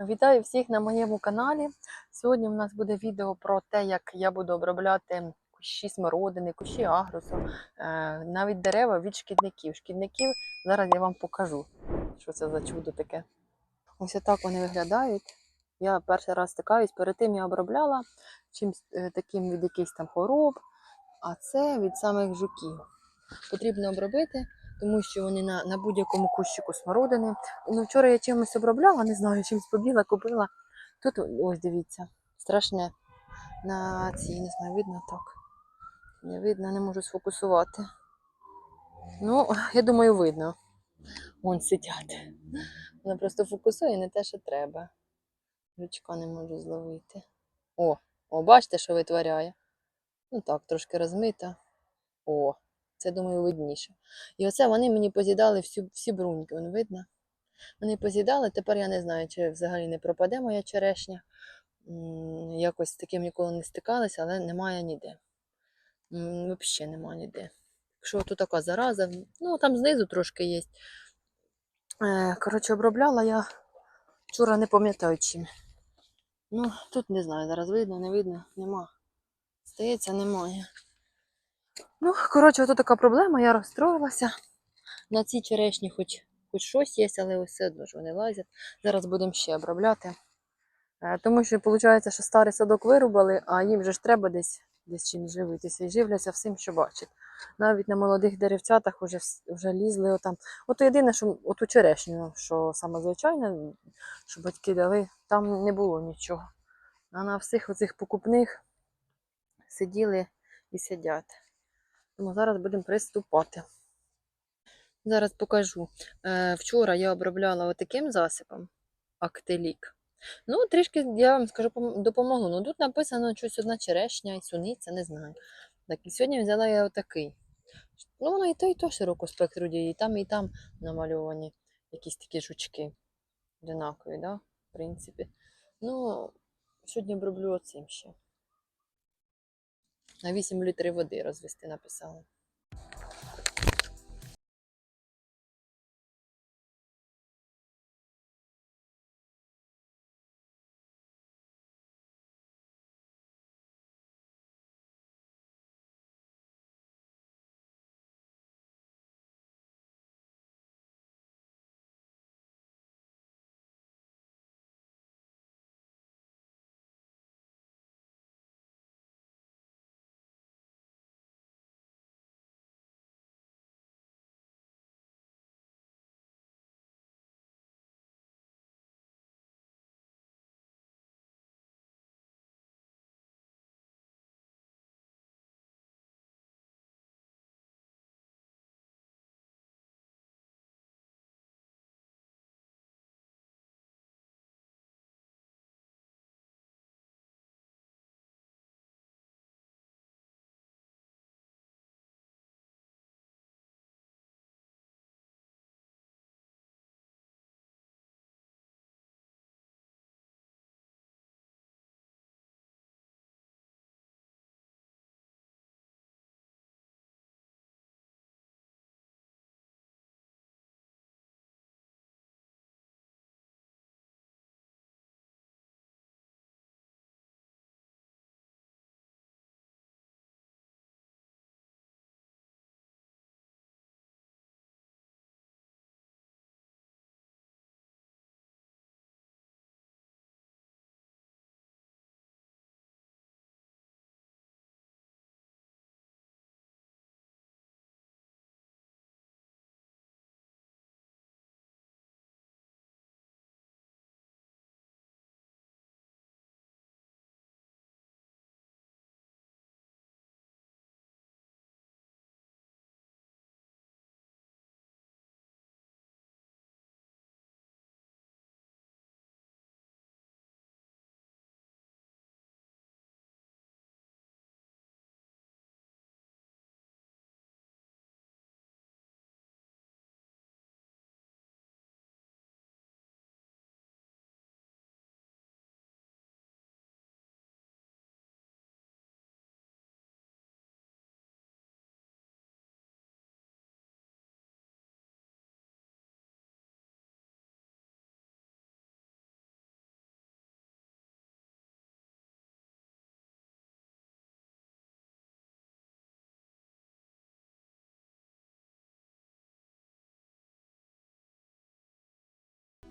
Вітаю всіх на моєму каналі. Сьогодні у нас буде відео про те, як я буду обробляти кущі смородини, кущі агрусу, е, навіть дерева від шкідників. Шкідників зараз я вам покажу, що це за чудо таке. Ось так вони виглядають. Я перший раз стикаюсь, перед тим я обробляла чимось е, таким від якихось там хвороб, а це від самих жуків. Потрібно обробити, тому що вони на, на будь-якому кущику смородини. Ну, вчора я чимось обробляла, не знаю, чимось побіла, купила. Тут ось дивіться, страшне. На цій, не знаю, видно так. Не видно, не можу сфокусувати. Ну, я думаю, видно. Вон сидять. Вона просто фокусує не те, що треба. Жучка не можу зловити. О, о, бачите, що витворяє? Ну так, трошки розмита. О, це, думаю, видніше. І оце вони мені поз'їдали всю, всі бруньки, вон видно? Вони поз'їдали, тепер я не знаю, чи взагалі не пропаде моя черешня. Якось з таким ніколи не стикалася, але немає ніде. Взагалі немає ніде. Якщо тут така зараза, ну там знизу трошки є. Е, Коротше, обробляла я вчора не пам'ятаю чим. Ну, тут не знаю, зараз видно, не видно, нема. Здається, немає. Ну, коротше, ото така проблема, я розстроїлася. На цій черешні хоч, хоч щось є, але ось все одно ж вони лазять. Зараз будемо ще обробляти. Е, Тому що виходить, що старий садок вирубали, а їм же ж треба десь, десь чимось живитися і живляться всім, що бачать. Навіть на молодих деревцятах вже, вже лізли отам. Ото єдине, що оту черешню, що саме звичайне, що батьки дали, там не було нічого. А на всіх оцих покупних сиділи і сидять. Тому зараз будемо приступати. Зараз покажу. Е, вчора я обробляла отаким засобом Актелік. Ну, трішки, я вам скажу, пом- допомогло. Ну, тут написано щось одна черешня і суниця, не знаю. Так, і сьогодні взяла я отакий. Ну, воно і то, і то широко спектру діє, і там, і там намальовані якісь такі жучки. Одинакові, да? в принципі. Ну, сьогодні оброблю оцим ще. На 8 літрів води розвести написала.